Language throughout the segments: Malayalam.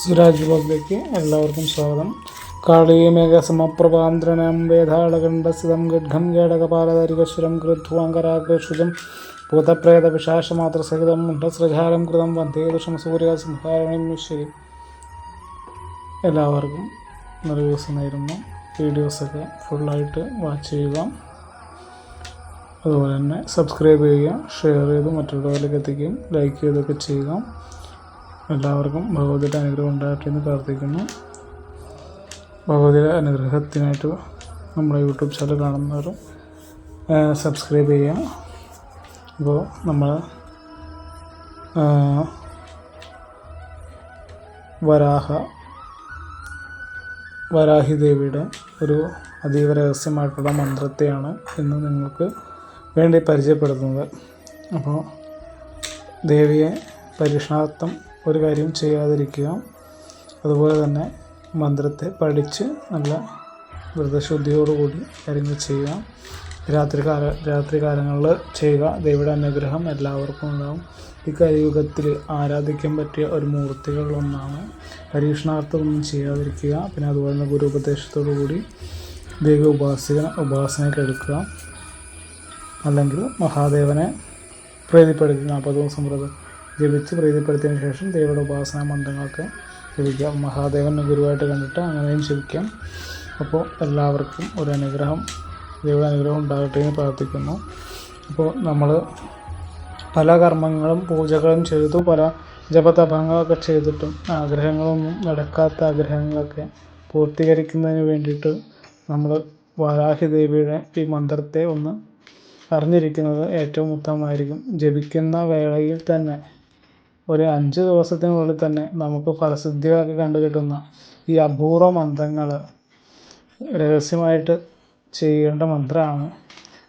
സുരാജ് ബ്ലോഗിലേക്ക് എല്ലാവർക്കും സ്വാഗതം. കാളീമേഘസമപ്രഭാന്ത്രണം വേദാളകണ്ഠസ്ഥിതം ഗഡ്ഘം കേടകപാലധരികശ്വരം കൃത്വാങ്കരാകർഷിതം ഭൂതപ്രേത വിശാശമാത്രസഹിതം മുണ്ടസ്രജാലം കൃതം വന്ദേദുഷം സൂര്യ സംഹാരണീശ്വരി എല്ലാവർക്കും നല്ല ദിവസം നേരുന്നു. വീഡിയോസൊക്കെ ഫുള്ളായിട്ട് വാച്ച് ചെയ്യുക. അതുപോലെ തന്നെ സബ്സ്ക്രൈബ് ചെയ്യുക ഷെയർ ചെയ്ത് മറ്റുള്ളവരിലേക്ക് എത്തിക്കുകയും ലൈക്ക് ചെയ്തൊക്കെ ചെയ്യുക. എല്ലാവർക്കും ഭഗവതിയുടെ അനുഗ്രഹം ഉണ്ടാകട്ടെ എന്ന് പ്രാർത്ഥിക്കുന്നു. ഭഗവതിയുടെ അനുഗ്രഹത്തിനായിട്ട് നമ്മുടെ യൂട്യൂബ് ചാനൽ കാണുന്നവർ സബ്സ്ക്രൈബ് ചെയ്യുക അപ്പോൾ നമ്മൾ വരാഹ വരാഹി ദേവിയുടെ ഒരു അതീവ രഹസ്യമായിട്ടുള്ള മന്ത്രത്തെയാണ് ഇന്ന് നിങ്ങൾക്ക് വേണ്ടി പരിചയപ്പെടുത്തുന്നത്. അപ്പോൾ ദേവിയെ പരീക്ഷണാർത്ഥം ഒരു കാര്യവും ചെയ്യാതിരിക്കുക. അതുപോലെ തന്നെ മന്ത്രത്തെ പഠിച്ച് നല്ല വ്രതശുദ്ധിയോടുകൂടി കാര്യങ്ങൾ ചെയ്യുക. രാത്രി കാല രാത്രി കാലങ്ങളിൽ ചെയ്യുക. ദൈവയുടെ അനുഗ്രഹം എല്ലാവർക്കും ഉണ്ടാകും ഈ കലിയുഗത്തിൽ ആരാധിക്കാൻ പറ്റിയ ഒരു മൂർത്തികളിലൊന്നാണ് പരീക്ഷണാർത്ഥമൊന്നും ചെയ്യാതിരിക്കുക. പിന്നെ അതുപോലെ തന്നെ ഗുരു ഉപദേശത്തോടു കൂടി ദൈവ ഉപാസിക ഉപാസനയ്ക്ക് അല്ലെങ്കിൽ മഹാദേവനെ പ്രീതിപ്പെടുത്തി നാൽപ്പത് ദിവസം വ്രതം. ജപിച്ച് പ്രീതിപ്പെടുത്തിയതിന് ശേഷം ദേവിയുടെ ഉപാസന മന്ത്രങ്ങളൊക്കെ ജപിക്കാം. മഹാദേവനെ ഗുരുവായിട്ട് കണ്ടിട്ട് അങ്ങനെയും ജപിക്കാം. അപ്പോൾ എല്ലാവർക്കും ഒരു അനുഗ്രഹം ദൈവ അനുഗ്രഹം ഉണ്ടാകട്ടെ എന്ന് പ്രാർത്ഥിക്കുന്നു. അപ്പോൾ നമ്മൾ പല കർമ്മങ്ങളും പൂജകളും ചെയ്തു പല ജപതപങ്ങളൊക്കെ ചെയ്തിട്ടും ആഗ്രഹങ്ങളൊന്നും നടക്കാത്ത ആഗ്രഹങ്ങളൊക്കെ പൂർത്തീകരിക്കുന്നതിന് വേണ്ടിയിട്ട് നമ്മൾ വാരാഹി ദേവിയുടെ ഈ മന്ത്രത്തെ ഒന്ന് അറിഞ്ഞിരിക്കുന്നത് ഏറ്റവും ഉത്തമമായിരിക്കും. ജപിക്കുന്ന വേളയിൽ തന്നെ ഒരു അഞ്ച് ദിവസത്തിനുള്ളിൽ തന്നെ നമുക്ക് ഫലസിദ്ധിയായി കണ്ടു കിട്ടുന്ന ഈ അപൂർവ മന്ത്രങ്ങൾ രഹസ്യമായിട്ട് ചെയ്യേണ്ട മന്ത്രമാണ്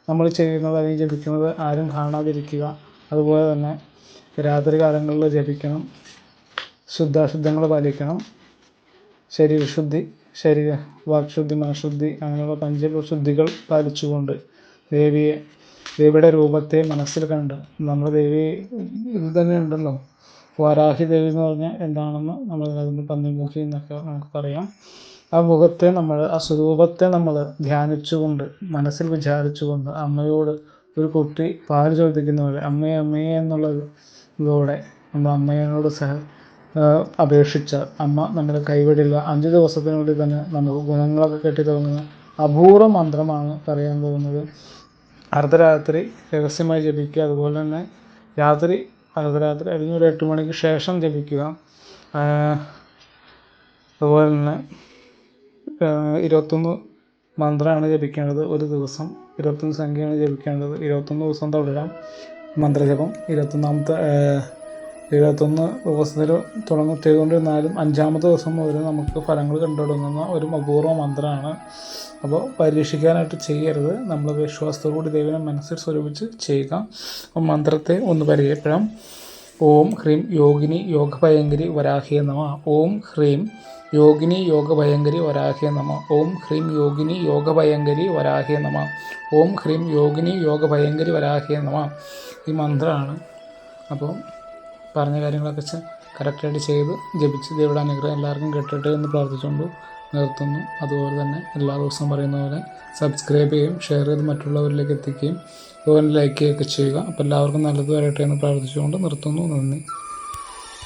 നമ്മൾ ചെയ്യുന്നത് അല്ലെങ്കിൽ ജപിക്കുന്നത് ആരും കാണാതിരിക്കുക. അതുപോലെ തന്നെ രാത്രി കാലങ്ങളിൽ ജപിക്കണം. ശുദ്ധാശുദ്ധങ്ങൾ പാലിക്കണം. ശരീരശുദ്ധി ശരീര വാക്ശുദ്ധി മനഃശുദ്ധി അങ്ങനെയുള്ള പഞ്ചശുദ്ധികൾ പാലിച്ചുകൊണ്ട് ദേവിയെ ദേവിയുടെ രൂപത്തെ മനസ്സിൽ കണ്ട്. നമ്മൾ ദേവി ഇത് തന്നെ ഉണ്ടല്ലോ. വാരാഹി ദേവി എന്ന് പറഞ്ഞാൽ എന്താണെന്ന് നമ്മൾ അതിന്റെ പന്നിമുഖി എന്നൊക്കെ നമുക്ക് പറയാം. ആ മുഖത്തെ നമ്മൾ ആ സ്വരൂപത്തെ നമ്മൾ ധ്യാനിച്ചുകൊണ്ട് മനസ്സിൽ വിചാരിച്ചുകൊണ്ട് അമ്മയോട് ഒരു കുട്ടി പാൽ ചോദിക്കുന്ന പോലെ അമ്മയെ അമ്മയെ എന്നുള്ളത് ഇതോടെ നമ്മൾ അമ്മയോട് സഹ അപേക്ഷിച്ച അമ്മ നമ്മുടെ കൈവിടില്ല. അഞ്ച് ദിവസത്തിനുള്ളിൽ തന്നെ നമുക്ക് ഗുണങ്ങളൊക്കെ കെട്ടി തുടങ്ങുന്ന അപൂർവ മന്ത്രമാണ് പറയാൻ പോകുന്നത്. അർദ്ധരാത്രി രഹസ്യമായി ജപിക്കുക അതുപോലെ തന്നെ രാത്രി അർദ്ധരാത്രി അല്ലെങ്കിൽ ഒരു എട്ട് മണിക്ക് ശേഷം ജപിക്കുക. അതുപോലെ തന്നെ ഇരുപത്തൊന്ന് മന്ത്രമാണ് ജപിക്കേണ്ടത് ഒരു ദിവസം. ഇരുപത്തൊന്ന് സംഖ്യയാണ് ജപിക്കേണ്ടത്. ഇരുപത്തൊന്ന് ദിവസം തുടരാം മന്ത്രജപം. ഇരുപത്തൊന്നാമത്തെ ഇരുപത്തൊന്ന് ദിവസത്തിൽ തുടങ്ങി ചെയ്തുകൊണ്ടിരുന്നാലും അഞ്ചാമത്തെ ദിവസം മുതൽ നമുക്ക് ഫലങ്ങൾ കണ്ടുതുടങ്ങുന്ന ഒരു അപൂർവ മന്ത്രമാണ് അപ്പോൾ പരീക്ഷിക്കാനായിട്ട് ചെയ്യരുത്. നമ്മൾ വിശ്വാസത്തോടുകൂടി ദൈവനെ മനസ്സിൽ സ്വരൂപിച്ച് ചെയ്യുക. മന്ത്രത്തെ ഒന്ന് പരിചയപ്പെടാം. ഓം ഹ്രീം യോഗിനി യോഗഭയങ്കരി വരാഹിയ നമ. ഓം ഹ്രീം യോഗിനി യോഗഭയങ്കരി വരാഹിയ നമ. ഓം ഹ്രീം യോഗിനി യോഗഭയങ്കരി വരാഹിയ നമ. ഓം ഹ്രീം യോഗിനി യോഗഭയങ്കരി വരാഹിയ നമ. ഈ മന്ത്രമാണ് അപ്പോൾ പറഞ്ഞ കാര്യങ്ങളൊക്കെ കറക്റ്റായിട്ട് ചെയ്ത് ജപിച്ച് ദൈവയുടെ അനുഗ്രഹം എല്ലാവർക്കും കിട്ടട്ടെ എന്ന് പ്രാർത്ഥിച്ചുകൊണ്ട് നിർത്തുന്നു. അതുപോലെ തന്നെ എല്ലാ ദിവസവും പറയുന്ന പോലെ സബ്സ്ക്രൈബ് ചെയ്യും ഷെയർ ചെയ്ത് മറ്റുള്ളവരിലേക്ക് എത്തിക്കുകയും അതുപോലെ ലൈക്ക് ചെയ്യുകയൊക്കെ ചെയ്യുക. അപ്പോൾ എല്ലാവർക്കും നല്ലത് വരട്ടെ എന്ന് പ്രാർത്ഥിച്ചുകൊണ്ട് നിർത്തുന്നു. നന്ദി.